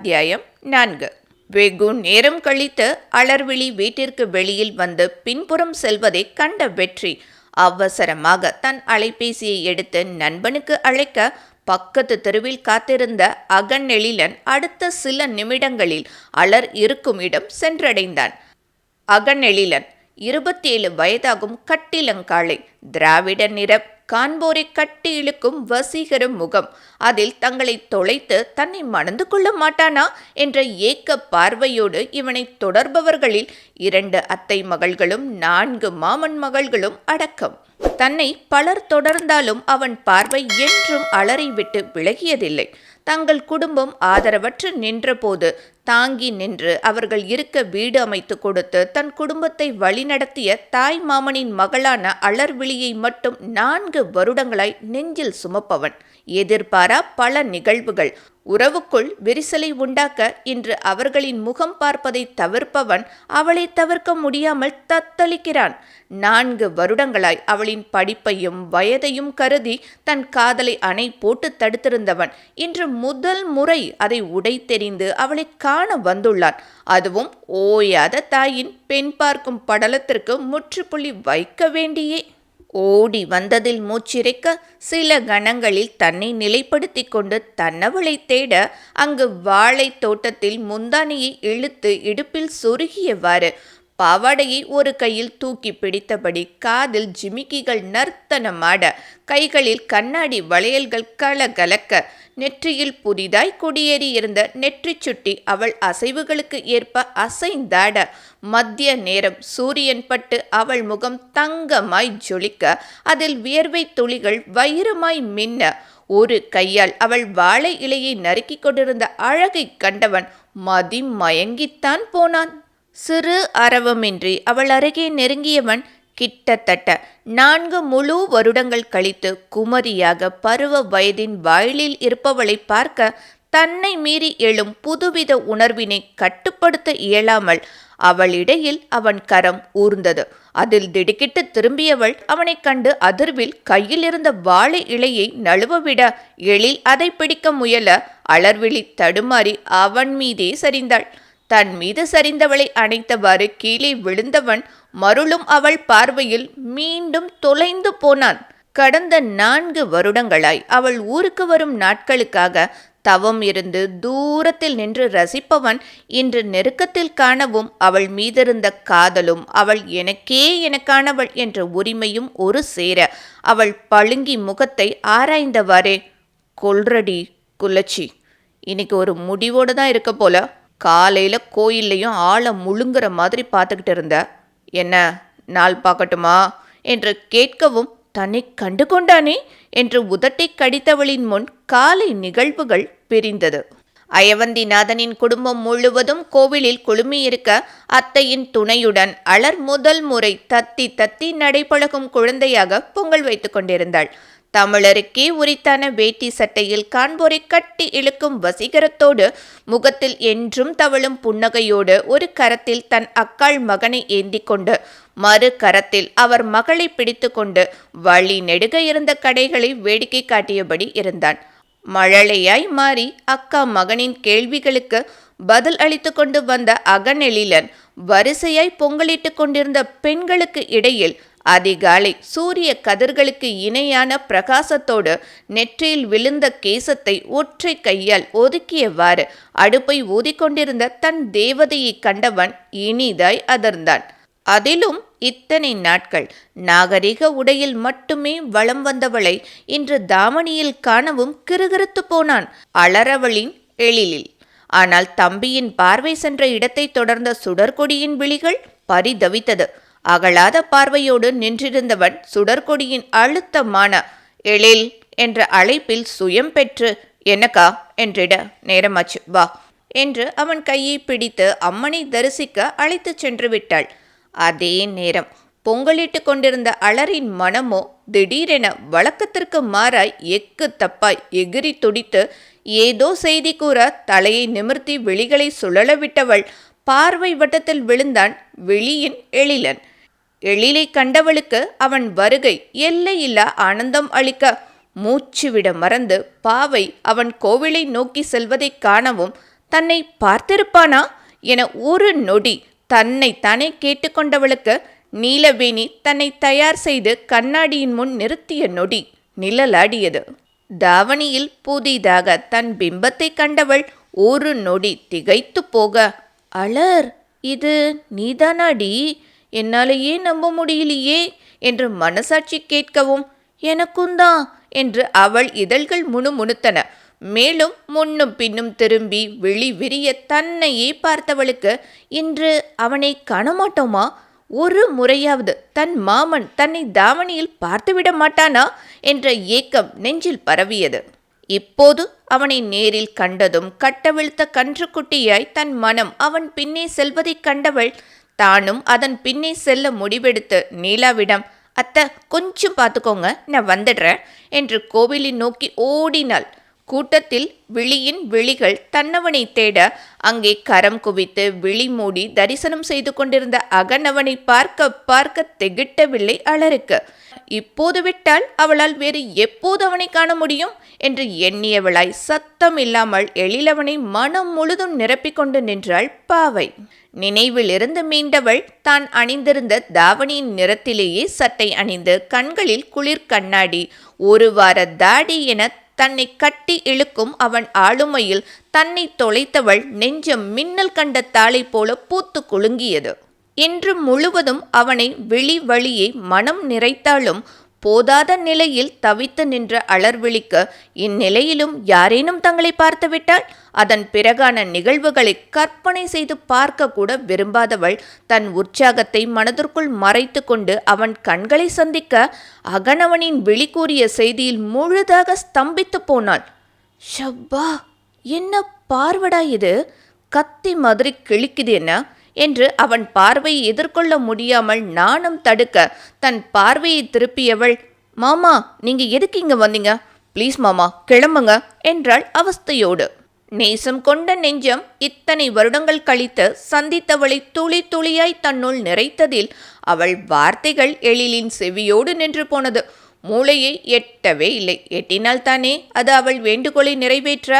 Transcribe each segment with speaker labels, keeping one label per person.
Speaker 1: அத்தியாயம் நான்கு. வெகு நேரம் கழித்து அலர்விழி வீட்டிற்கு வெளியில் வந்து பின்புறம் செல்வதை கண்ட வெற்றி. அவசரமாக தன் அலைபேசியை எடுத்து நண்பனுக்கு அழைக்க பக்கத்து தெருவில் காத்திருந்த அகநெழிலன் அடுத்த சில நிமிடங்களில் அலர் இருக்கும் இடம் சென்றடைந்தான். அகநெழிலன் இருபத்தேழு வயதாகும் கட்டிலங்காளை திராவிட நிற காண்போரை கட்டி இழுக்கும் வசீகர முகம். அதில் தங்களை தொலைத்து தன்னை மணந்து கொள்ள மாட்டானா? என்ற ஏக்க பார்வையோடு இவனை தொடர்பவர்களில் இரண்டு அத்தை மகள்களும் நான்கு மாமன் மகள்களும் அடக்கம். தன்னை பலர் தொடர்ந்தாலும் அவன் பார்வை என்றும் அலறிவிட்டு விலகியதில்லை. தங்கள் குடும்பம் ஆதரவற்று நின்றபோது தாங்கி நின்று அவர்கள் இருக்க வீடு அமைத்து கொடுத்து தன் குடும்பத்தை வழிநடத்திய தாய் மாமனின் மகளான அலர்விழியை மட்டும் நான்கு வருடங்களாய் நெஞ்சில் சுமப்பவன். எதிர்பாரா பல நிகழ்வுகள். உறவுக்குள் விரிசலை உண்டாக்க இன்று அவர்களின் முகம் பார்ப்பதை தவிர்ப்பவன் அவளை தவிர்க்க முடியாமல் தத்தளிக்கிறான். நான்கு வருடங்களாய் அவளின் படிப்பையும் வயதையும் கருதி தன் காதலை அணை போட்டு தடுத்திருந்தவன். இன்று முதல் முறை அதை உடைத்தெறிந்து அவளை கா காண வந்துள்ளான். அதுவும் ஓயாத தாயின் பெண் பார்க்கும் படலத்திற்கு முற்றுப்புள்ளி வைக்க வேண்டியே. ஓடி வந்ததில் மூச்சிறைக்க சில கணங்களில் தன்னை நிலைப்படுத்தி கொண்டு தன்னவளை தேட அங்கு வாழை தோட்டத்தில் முந்தானியை இழுத்து இடுப்பில் சொருகியவாறு பாவாடையை ஒரு கையில் தூக்கி பிடித்தபடி காதில் ஜிமிக்கிகள் நர்த்தனமாட கைகளில் கண்ணாடி வளையல்கள் கலகலக்க நெற்றியில் புதிதாய் குடியேறி இருந்த நெற்றி சுட்டி அவள் அசைவுகளுக்கு ஏற்ப அசைந்தாட. மத்திய நேரம் சூரியன் பட்டு அவள் முகம் தங்கமாய் ஜொலிக்க அதில் வியர்வை துளிகள் வைரமாய் மின்ன. ஒரு கையால் அவள் வாழை இலையை நறுக்கிக் கொண்டிருந்த அழகை கண்டவன் மதி மயங்கித்தான் போனான். சிறு அரவமின்றி அவள் அருகே நெருங்கியவன் கிட்டத்தட்ட நான்கு முழு வருடங்கள் கழித்து குமரியாக பருவ வயதின் வாயிலில் இருப்பவளை பார்க்க தன்னை மீறி எழும் புதுவித உணர்வினை கட்டுப்படுத்த இயலாமல் அவளிடையில் அவன் கரம் ஊர்ந்தது. அதில் திடுக்கிட்டு திரும்பியவள் அவனைக் கண்டு அதிர்வில் கையிலிருந்த வாழை இலையை நழுவவிட எழில் அதை பிடிக்க முயல அலர்விழி தடுமாறி அவன் மீதே சரிந்தாள். தன் மீது சரிந்தவளை அணைத்தவாறு கீழே விழுந்தவன் மருளும் அவள் பார்வையில் மீண்டும் தொலைந்து போனான். கடந்த நான்கு வருடங்களாய் அவள் ஊருக்கு வரும் நாட்களுக்காக தவம் இருந்து தூரத்தில் நின்று ரசிப்பவன் இன்று நெருக்கத்தில் காணவும் அவள் மீதிருந்த காதலும் அவள் எனக்கே எனக்கானவள் என்ற உரிமையும் ஒரு சேர அவள் பழுங்கி முகத்தை ஆராய்ந்தவாறே கொல்றடி குலச்சி இன்னைக்கு ஒரு முடிவோடு தான் இருக்க போல. காலையில் கோயில்லையும் ஆளை முழுங்குற மாதிரி பார்த்துக்கிட்டு இருந்த. என்ன நாள் பார்க்கட்டுமா? என்று கேட்கவும் தன்னை கண்டு கொண்டானே? என்று உதட்டை கடித்தவளின் முன் காலை நிகழ்வுகள் பிரிந்தது. அயவந்திநாதனின் குடும்பம் முழுவதும் கோவிலில் குழுமியிருக்க அத்தையின் துணையுடன் அலர் முதல் முறை தத்தி தத்தி நடைபழகும் குழந்தையாக பொங்கல் வைத்துக் கொண்டிருந்தாள். தமிழருக்கே உரித்தான வேட்டி சட்டையில் காண்போரை கட்டி இழுக்கும் வசீகரத்தோடு முகத்தில் என்றும் தவழும் புன்னகையோடு ஒரு கரத்தில் தன் அக்காள் மகனை ஏந்தி கொண்டு மறு கரத்தில் அவர் மகளை பிடித்து கொண்டு வழி நெடுக இருந்த கடைகளை வேடிக்கை காட்டியபடி இருந்தான். மழலையாய் மாறி அக்கா மகனின் கேள்விகளுக்கு பதில் அளித்து கொண்டு வந்த அகநெழிலன் வரிசையாய் பொங்கலிட்டு கொண்டிருந்த பெண்களுக்கு இடையில் அதிகாலை. சூரிய கதிர்களுக்கு இணையான பிரகாசத்தோடு நெற்றியில் விழுந்த கேசத்தை ஒற்றை கையால் ஒதுக்கியவாறு அடுப்பை ஊதிக்கொண்டிருந்த தன் தேவதையை கண்டவன் இனிதாய் அதர்ந்தான். அதிலும் இத்தனை நாட்கள். நாகரிக உடையில் மட்டுமே வளம் வந்தவளை இன்று தாமணியில் காணவும் கிருகிருத்து போனான் அலறவளின் எழிலில். ஆனால் தம்பியின் பார்வை சென்ற இடத்தை தொடர்ந்த சுடற்கொடியின் விழிகள் பரிதவித்தது. அகலாத பார்வையோடு நின்றிருந்தவன் சுடற்கொடியின் அழுத்தமான எழில் என்ற அழைப்பில் சுயம் பெற்று என்னக்கா என்றிட. நேரமாச்சு வா என்று அவன் கையை பிடித்து அம்மனை தரிசிக்க அழைத்துச் சென்று விட்டாள். அதே நேரம் பொங்கலிட்டு கொண்டிருந்த அலரின் மனமோ திடீரென வழக்கத்திற்கு மாறாய் எக்கு தப்பாய் எகிரி துடித்து ஏதோ செய்தி கூற தலையை நிமிர்த்தி விழிகளை சுழல விட்டவள் பார்வை வட்டத்தில் விழுந்தான் வெளியின் எழிலன். எழிலை கண்டவளுக்கு அவன் வருகை எல்லையில்லா ஆனந்தம் அளிக்க மூச்சுவிட மறந்து பாவை அவன் கோவிலை நோக்கி செல்வதைக் காணவும் தன்னை பார்த்திருப்பானா? என ஒரு நொடி தன்னை தானே கேட்டுக்கொண்டவளுக்கு நீலவேணி தன்னை தயார் செய்து கண்ணாடியின் முன் நிறுத்திய நொடி நிழலாடியது. தாவணியில் புதிதாக தன் பிம்பத்தை கண்டவள் ஒரு நொடி திகைத்து போக அலர் இது நீதானாடி? என்னாலேயே நம்ப முடியலையே என்று மனசாட்சி கேட்கவும் எனக்குந்தான் என்று அவள் இதழ்கள் முணுமுணுத்தன மேலும் முன்னும் பின்னும் திரும்பி விழி விரிய தன்னையே பார்த்தவளுக்கு இன்று அவனை காணமாட்டோமா? ஒரு முறையாவது தன் மாமன் தன்னை தாவணியில் பார்த்துவிட மாட்டானா? என்ற ஏக்கம் நெஞ்சில் பரவியது. இப்போது அவனை நேரில் கண்டதும் கட்டவிழ்த்த கன்றுக்குட்டியாய் தன் மனம் அவன் பின்னே செல்வதைக் கண்டவள் தானும் அதன் பின்னே செல்ல முடிவெடுத்து நீலாவிடம் அத்தை கொஞ்சம் பார்த்துக்கோங்க நான் வந்துடுறேன் என்று கோவிலை நோக்கி ஓடினாள். கூட்டத்தில் விழியின் விழிகள் தன்னவனை தேட அங்கே கரம் குவித்து விழி மூடி தரிசனம் செய்து கொண்டிருந்த அகனவனை பார்க்க பார்க்க திகிட்டவில்லை அலருக்கு. இப்போது விட்டால் அவளால் வேறு எப்போது அவனை காண முடியும்? என்று எண்ணியவளாய் சத்தம் இல்லாமல் எழிலவனை மனம் முழுதும் நிரப்பிக்கொண்டு நின்றாள் பாவை. நினைவிலிருந்து மீண்டவள் தான் அணிந்திருந்த தாவணியின் நிறத்திலேயே சட்டை அணிந்து கண்களில் குளிர் கண்ணாடி ஒரு வார தாடி என தன்னை கட்டி இழுக்கும் அவன் ஆளுமையில் தன்னை தொலைத்தவள் நெஞ்சம் மின்னல் கண்ட தாளை போல பூத்து குலுங்கியது. இன்று முழுவதும் அவனை வெளி வழியே மனம் நிறைத்தாலும் போதாத நிலையில் தவித்து நின்ற அலர்விழிக்கு இந்நிலையிலும் யாரேனும் தங்களை பார்த்துவிட்டால் அதன் பிறகான நிகழ்வுகளை கற்பனை செய்து பார்க்க கூட விரும்பாதவள் தன் உற்சாகத்தை மனதிற்குள் மறைத்து கொண்டு அவன் கண்களை சந்திக்க அகனவனின் விழி கூறிய செய்தியில் முழுதாக ஸ்தம்பித்து போனாள். ஷப்பா என்ன பார்வடா இது? கத்தி மாதிரி கிழிக்குது என்ன? என்று அவன் பார்வையை எதிர்கொள்ள முடியாமல் நாணம் தடுக்க தன் பார்வையை திருப்பியவள் மாமா நீங்க எதுக்கு இங்க வந்தீங்க? ப்ளீஸ் மாமா கிளம்புங்க என்றாள் அவஸ்தையோடு. நேசம் கொண்ட நெஞ்சம் இத்தனை வருடங்கள் கழித்து சந்தித்தவளை துளி துளியாய் தன்னுள் நிறைத்ததில் அவள் வார்த்தைகள் எழிலின் செவியோடு நின்று போனது. மூளையை எட்டவே இல்லை. எட்டினால் தானே அது அவள் வேண்டுகோளை நிறைவேற்ற?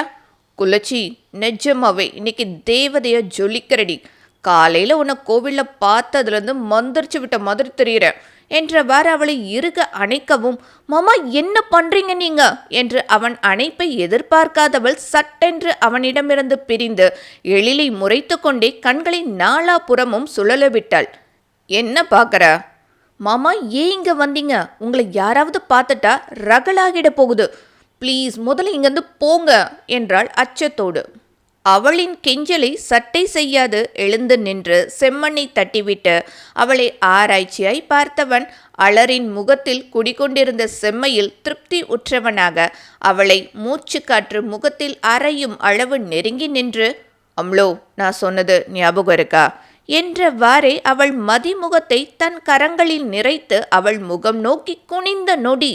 Speaker 1: குலச்சி நெஜமாவே இன்னைக்கு தேவதைய ஜொலிக்கிறடி. காலையில் உன்னை கோவிலில் பார்த்ததுலேருந்து மந்திரிச்சு விட்ட மாதிரி தெரியுறேன் என்றவாறு அவளை இறுக அணைக்கவும் மாமா என்ன பண்றீங்க நீங்க? என்று அவன் அணைப்பை எதிர்பார்க்காதவள் சட்டென்று அவனிடமிருந்து பிரிந்து எழிலை முறைத்து கொண்டே கண்களை நாலாபுறமும் சுழல விட்டாள். என்ன பார்க்குற? மாமா ஏன் இங்கே வந்தீங்க? உங்களை யாராவது பார்த்துட்டா ரகலாகிட போகுது. ப்ளீஸ் முதல்ல இங்கேருந்து போங்க என்றாள் அச்சத்தோடு. அவளின் கெஞ்சலை சட்டை செய்யாது எழுந்து நின்று செம்மண்ணை தட்டிவிட்டு அவளை ஆராய்ச்சியாய் பார்த்தவன். அலரின் முகத்தில் குடிகொண்டிருந்த செம்மையில் திருப்தி உற்றவனாக அவளை மூச்சு காற்று முகத்தில் அறையும் அளவு நெருங்கி நின்று அம்ளோ நான் சொன்னது ஞாபகம் இருக்கா? என்றவாறே அவள் மதிமுகத்தை தன் கரங்களில் நிறைத்து அவள் முகம் நோக்கி குனிந்த நொடி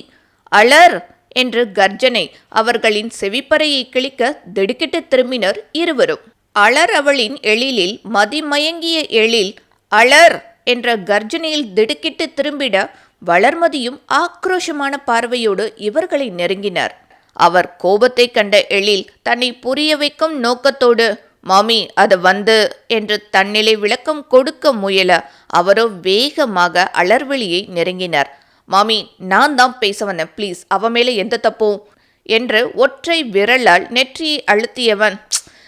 Speaker 1: அலர்! என்று கர்ஜனை அவர்களின் செவிப்பறையை கிழிக்க திடுக்கிட்டு திரும்பினர் இருவரும். அலர் அவளின் எழிலில் மதிமயங்கிய எழில் அலர்! என்ற கர்ஜனையில் திடுக்கிட்டு திரும்பிட வளர்மதியும் ஆக்ரோஷமான பார்வையோடு இவர்களை நெருங்கினார். அவர் கோபத்தை கண்ட எழில் தன்னை புரிய வைக்கும் நோக்கத்தோடு மாமி அது வந்து! என்று தன்னிலை விளக்கம் கொடுக்க முயல அவரோ வேகமாக அலர்வெளியை நெருங்கினார். மாமி நான் தான் பேச வந்தேன். ப்ளீஸ் அவ மேலே எந்த தப்பும் என்று ஒற்றை விரலால் நெற்றியை அழுத்தியவன்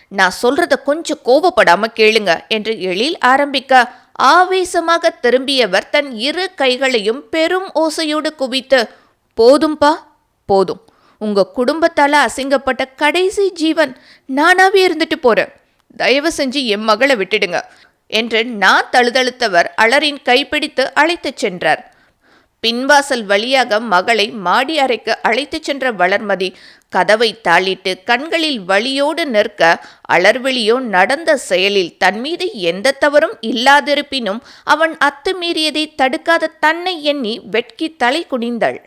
Speaker 1: நான் சொல்றத கொஞ்சம் கோபப்படாமல் கேளுங்க என்று எழில் ஆரம்பிக்க ஆவேசமாக திரும்பியவர் தன் இரு கைகளையும் பெரும் ஓசையோடு குவித்து போதும்பா போதும். உங்க குடும்பத்தால அசிங்கப்பட்ட கடைசி ஜீவன் நானாவே இருந்துட்டு போறேன். தயவு செஞ்சு என் மகளை விட்டுடுங்க என்று நான் தழுதழுத்தவர் அலரின் கைப்பிடித்து அழைத்துச் சென்றார். பின்வாசல் வழியாக மகளை மாடி அறைக்கு அழைத்துச் சென்ற வளர்மதி கதவை தாளிட்டு கண்களில் வழியோடு நிற்க அலர்விழியோ நடந்த செயலில் தன் மீது எந்த தவறும் இல்லாதிருப்பினும் அவன் அத்துமீறியதை தடுக்காத தன்னை எண்ணி வெட்கி தலை குனிந்தாள்.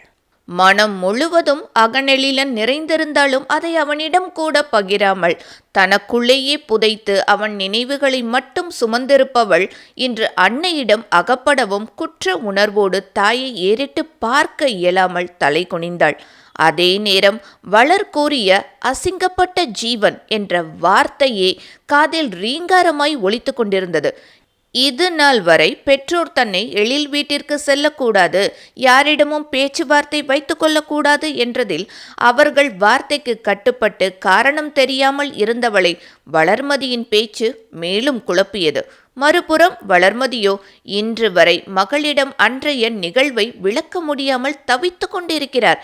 Speaker 1: மனம் முழுவதும் அகநெழிலன் நிறைந்திருந்தாலும் அதை அவனிடம் கூட பகிராமல் தனக்குள்ளேயே புதைத்து அவன் நினைவுகளை மட்டும் சுமந்திருப்பவள் இன்று அன்னையிடம் அகப்படவும் குற்ற உணர்வோடு தாயை ஏறிட்டு பார்க்க இயலாமல் தலை குனிந்தாள். அதே நேரம் வளர் கூறிய அசிங்கப்பட்ட ஜீவன் என்ற வார்த்தையே காதில் ரீங்காரமாய் ஒழித்து கொண்டிருந்தது. இது நாள் வரை பெற்றோர் தன்னை எழில் வீட்டிற்கு செல்லக்கூடாது யாரிடமும் பேச்சுவார்த்தை வைத்துக் கொள்ளக்கூடாது என்றதில் அவர்கள் வார்த்தைக்கு கட்டுப்பட்டு காரணம் தெரியாமல் இருந்தவளை வளர்மதியின் பேச்சு மேலும் குழப்பியது. மறுபுறம் வளர்மதியோ இன்று வரை மகளிடம் அன்றைய நிகழ்வை விளக்க முடியாமல் தவித்து கொண்டிருக்கிறார்.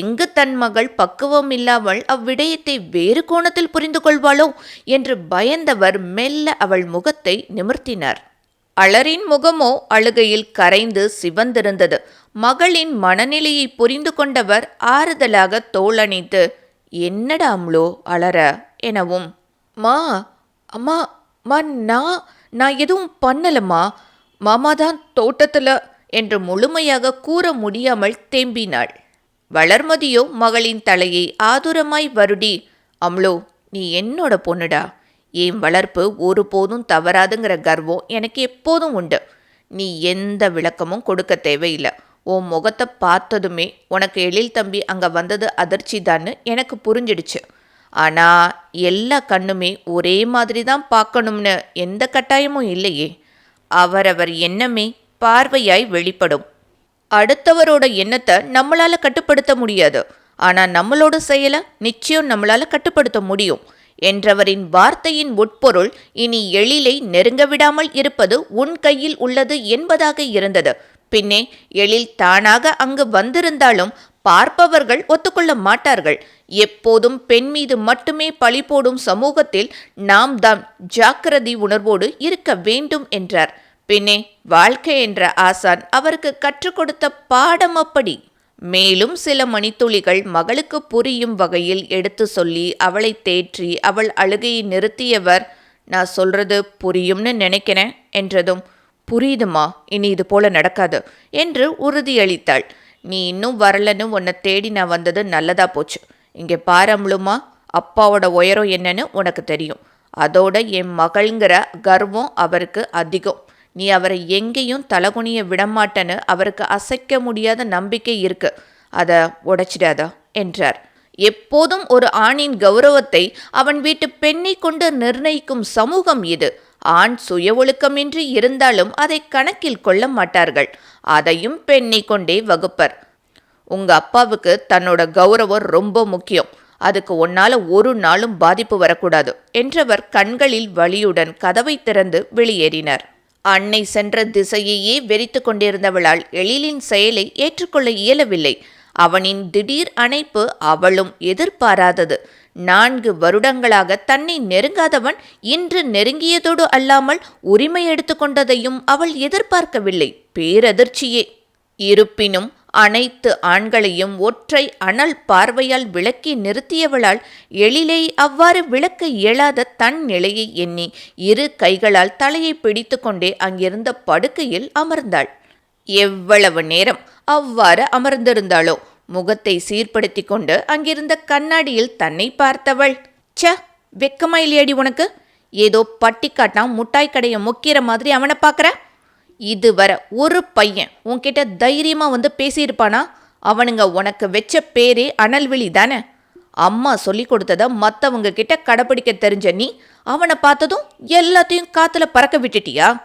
Speaker 1: எங்கு தன் மகள் பக்குவம் இல்லாமல் அவ்விடயத்தை வேறு கோணத்தில் புரிந்து கொள்வாளோ? என்று பயந்தவர் மெல்ல அவள் முகத்தை நிமிர்த்தினார். அலரின் முகமோ அழுகையில் கரைந்து சிவந்திருந்தது. மகளின் மனநிலையை புரிந்து கொண்டவர் ஆறுதலாக தோளணித்து என்னடா அம்ளோ அலற? எனவும் மா அம்மா மா நான் நான் எதுவும் பண்ணலம்மா. மாமா தான் தோட்டத்தில் என்று முழுமையாக கூற முடியாமல் தேம்பினாள். வளர்மதியோ மகளின் தலையை ஆதுரமாய் வருடி அம்ளோ நீ என்னோட பொண்ணுடா. என் வளர்ப்பு ஒருபோதும் தவறாதுங்கிற கர்வம் எனக்கு எப்போதும் உண்டு. நீ எந்த விளக்கமும் கொடுக்க தேவையில்லை. உன் முகத்தை பார்த்ததுமே உனக்கு எழில் தம்பி அங்கே வந்தது அதிர்ச்சி தான்னு எனக்கு புரிஞ்சிடுச்சு. ஆனால் எல்லா கண்ணுமே ஒரே மாதிரி தான் பார்க்கணும்னு எந்த கட்டாயமும் இல்லையே. அவரவர் எண்ணமே பார்வையாய் வெளிப்படும். அடுத்தவரோட எண்ணத்தை நம்மளால் கட்டுப்படுத்த முடியாது. ஆனால் நம்மளோட செயலை நிச்சயம் நம்மளால் கட்டுப்படுத்த முடியும். என்றவரின் வார்த்தையின் உட்பொருள் இனி எழிலை நெருங்க விடாமல் இருப்பது உன் கையில் உள்ளது என்பதாக இருந்தது. பின்னே எழில் தானாக அங்கு வந்திருந்தாலும் பார்ப்பவர்கள் ஒத்துக்கொள்ள மாட்டார்கள். எப்போதும் பெண் மீது மட்டுமே பழி போடும் சமூகத்தில் நாம் தான் ஜாக்கிரதை உணர்வோடு இருக்க வேண்டும் என்றார். பின்னே வாழ்க்கை என்ற ஆசான் அவருக்கு கற்றுக் கொடுத்த பாடம் அப்படி. மேலும் சில மணித்துளிகள் மகளுக்கு புரியும் வகையில் எடுத்து சொல்லி அவளை தேற்றி அவள் அழுகையை நிறுத்தியவர் நான் சொல்றது புரியும்னு நினைக்கிறேன் என்றதும் புரியுதுமா இனி இது போல நடக்காது என்று உறுதியளித்தாள். நீ இன்னும் வரலன்னு உன்னை தேடி நான் வந்தது நல்லதா போச்சு. இங்கே பாரம்பளுமா அப்பாவோட உயரம் என்னன்னு உனக்கு தெரியும். அதோட என் மகள்ங்கிற கர்வம் அவருக்கு அதிகம். நீ அவரை எங்கேயும் தலகுனிய விடமாட்டேன்னு அவருக்கு அசைக்க முடியாத நம்பிக்கை இருக்கு. அதை உடைச்சிடாதா என்றார். எப்போதும் ஒரு ஆணின் கௌரவத்தை அவன் வீட்டு பெண்ணை கொண்டு நிர்ணயிக்கும் சமூகம் இது. ஆண் சுய ஒழுக்கமின்றி இருந்தாலும் அதை கணக்கில் கொள்ள மாட்டார்கள். அதையும் பெண்ணை கொண்டே வகுப்பர். உங்க அப்பாவுக்கு தன்னோட கௌரவம் ரொம்ப முக்கியம். அதுக்கு உன்னால ஒரு நாளும் பாதிப்பு வரக்கூடாது என்றவர் கண்களில் வலியுடன் கதவை திறந்து வெளியேறினார். அன்னை சென்ற திசையையே வெறித்து கொண்டிருந்தவளால் எழிலின் செயலை ஏற்றுக்கொள்ள இயலவில்லை. அவனின் திடீர் அணைப்பு அவளும் எதிர்பாராதது. நான்கு வருடங்களாக தன்னை நெருங்காதவன் இன்று நெருங்கியதோடு அல்லாமல் உரிமை எடுத்துக்கொண்டதையும் அவள் எதிர்பார்க்கவில்லை. பேரதிர்ச்சியே. இருப்பினும் அனைத்து ஆண்களையும் ஒற்றை அனல் பார்வையால் விளக்கி நிறுத்தியவளால் எழிலை அவ்வாறு விளக்க இயலாத தன் நிலையை எண்ணி இரு கைகளால் தலையை பிடித்து கொண்டே அங்கிருந்த படுக்கையில் அமர்ந்தாள். எவ்வளவு நேரம் அவ்வாறு அமர்ந்திருந்தாளோ? முகத்தை சீர்படுத்தி கொண்டு அங்கிருந்த கண்ணாடியில் தன்னை பார்த்தவள் ச வெக்கமா இல்லையாடி உனக்கு? ஏதோ பட்டிக்காட்டான் முட்டாய் கடையை முக்கிற மாதிரி அவனை பார்க்குற? இதுவரை ஒரு பையன் உன்கிட்ட தைரியமாக வந்து பேசியிருப்பானா? அவனுங்க உனக்கு வச்ச பேரே அனல்விழி தானே? அம்மா சொல்லி கொடுத்தத மற்றவங்க கிட்ட கடைப்பிடிக்க தெரிஞ்ச நீ அவனை பார்த்ததும் எல்லாத்தையும் காத்துல பறக்க விட்டுட்டியா?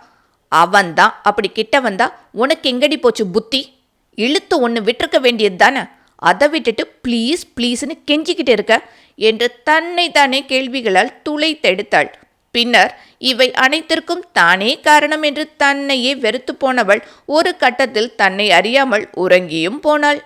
Speaker 1: அவன்தான் அப்படி கிட்ட வந்தா உனக்கு எங்கடி போச்சு புத்தி? இழுத்து ஒன்று விட்டுருக்க வேண்டியது தானே? அதை விட்டுட்டு ப்ளீஸ் ப்ளீஸ்னு கெஞ்சிக்கிட்டு இருக்க? என்று தன்னை தானே கேள்விகளால் துளைத்தெடுத்தாள். பின்னர் இவை அனைத்திற்கும் தானே காரணம் என்று தன்னையே வெறுத்து போனவள் ஒரு கட்டத்தில் தன்னை அறியாமல் உறங்கியும் போனாள்.